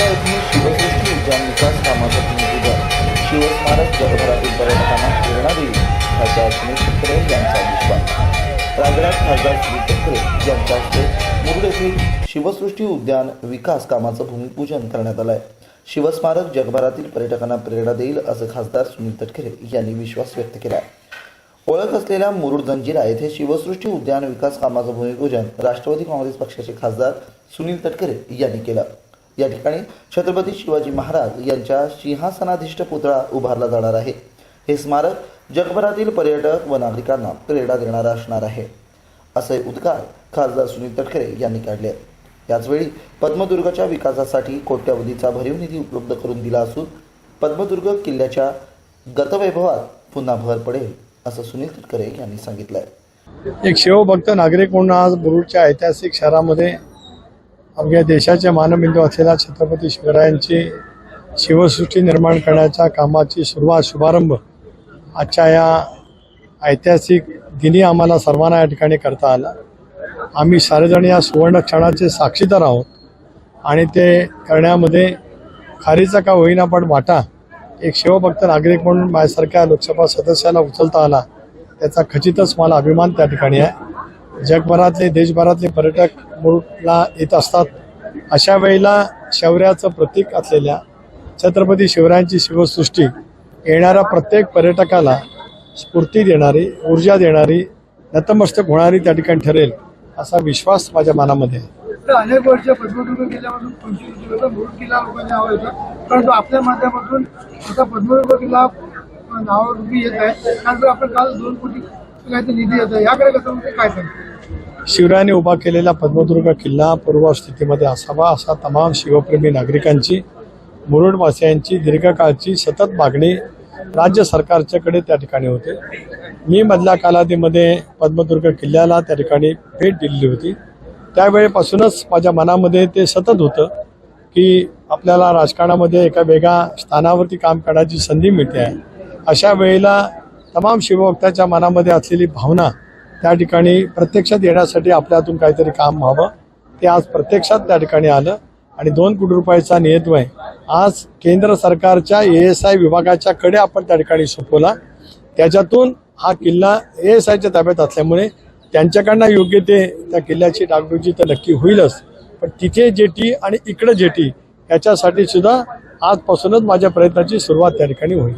नांदगाव येथील शिवसृष्टी उद्यान विकास कामाचा भूमिपूजन शिवस्मारक जगभरातील पर्यटकांना प्रेरणा देईल खासदार सुनील ठाकरे यांचा विश्वास राजराज खासदार सुनील ठाकरे यांच्या हस्ते मुरुड येथील शिवसृष्टी उद्यान विकास कामाचं भूमिपूजन करण्यात आलं आहे शिवस्मारक जगभरातील पर्यटकांना प्रेरणा देईल असं खासदार सुनील तटकरे यांनी विश्वास व्यक्त केला ओळख असलेल्या मुरुड जंजिरा येथे शिवसृष्टी उद्यान विकास कामाचं भूमिपूजन राष्ट्रवादी काँग्रेस पक्षाचे खासदार सुनील तटकरे यांनी केलं या ठिकाणी छत्रपती शिवाजी महाराज यांच्या सिंहासनाधिष्ठ पुतळा उभारला जाणार आहे. हे स्मारक जगभरातील पर्यटक व नागरिकांना प्रेरणा देणारा असणार आहे. असे उद्गार खासदार सुनील तटकरे यांनी काढले. याचवेळी पद्मदुर्गच्या विकासासाठी कोट्यवधीचा भरीव निधी उपलब्ध करून दिला असून पद्मदुर्ग किल्ल्याच्या गतवैभवात पुन्हा भर पडेल असं सुनील तटकरे यांनी सांगितलंय. एक शिवभक्त नागरिक म्हणून आज मुरुडच्या ऐतिहासिक शहरामध्ये अवघ्या देशाचे मानबिंदू असलेल्या छत्रपती शिवरायांची शिवसृष्टी निर्माण करण्याच्या कामाची सुरुवात शुभारंभ आजच्या या ऐतिहासिक दिनी आम्हाला सर्वांना या ठिकाणी करता आला. आम्ही सारेजण या सुवर्ण क्षणाचे साक्षीदार आहोत आणि ते करण्यामध्ये खारीचा का होईना पण वाटा एक शिवभक्त नागरिक म्हणून माझ्यासारख्या लोकसभा सदस्याला उचलता आला त्याचा खचितच मला अभिमान त्या ठिकाणी आहे. जगभरातले देशभरातले पर्यटक मुरुडला येत असतात. अशा वेळेला शौर्याचं प्रतीक असलेल्या छत्रपती शिवरायांची शिवसृष्टी येणाऱ्या प्रत्येक पर्यटकाला स्फूर्ती देणारी ऊर्जा देणारी नतमस्तक होणारी त्या ठिकाणी ठरेल असा विश्वास माझ्या मनामध्ये आहे. अनेक वर्ष पद्मदुर्ग किल्ल्यापासून पंचवीस मुरुड किल्ला लोकांनी नाव परंतु आपल्या माध्यमातून आता पद्मदुर्ग किल्ला नावारूपी येत आहे. त्यानंतर आपण काल दोन कोटी काहीतरी निधी येत आहे याकडे कसं काय सांगतो? शिवरायाने उभा केलेला पद्मदुर्ग किल्ला पूर्व स्थितीमध्ये असावा असा तमाम शिवप्रेमी नागरिकांची मुरुडवासियांची दीर्घकाळची सतत मागणी राज्य सरकारच्याकडे त्या ठिकाणी होते. मी मधल्या कालावधीमध्ये पद्मदुर्ग किल्ल्याला त्या ठिकाणी भेट दिलेली होती. त्यावेळेपासूनच माझ्या मनामध्ये ते सतत होतं की आपल्याला राजकारणामध्ये एका वेगळ्या स्थानावरती काम करण्याची संधी मिळते आहे. अशा वेळेला तमाम शिवभक्ताच्या मनामध्ये असलेली भावना त्या ठिकाणी प्रत्यक्षात येण्यासाठी आपल्या हातून काहीतरी काम व्हावं. ते आज प्रत्यक्षात त्या ठिकाणी आलं आणि दोन कोटी रुपयाचा नियतवय आज केंद्र सरकारच्या ए एस आय विभागाच्याकडे आपण त्या ठिकाणी सोपवला. त्याच्यातून हा किल्ला ए एस आयच्या ताब्यात असल्यामुळे त्यांच्याकडनं योग्य ते त्या किल्ल्याची डागडुजी तर नक्की होईलच. पण तिथे जेटी आणि इकडं जेटी याच्यासाठी सुद्धा आजपासूनच माझ्या प्रयत्नाची सुरुवात त्या ठिकाणी होईल.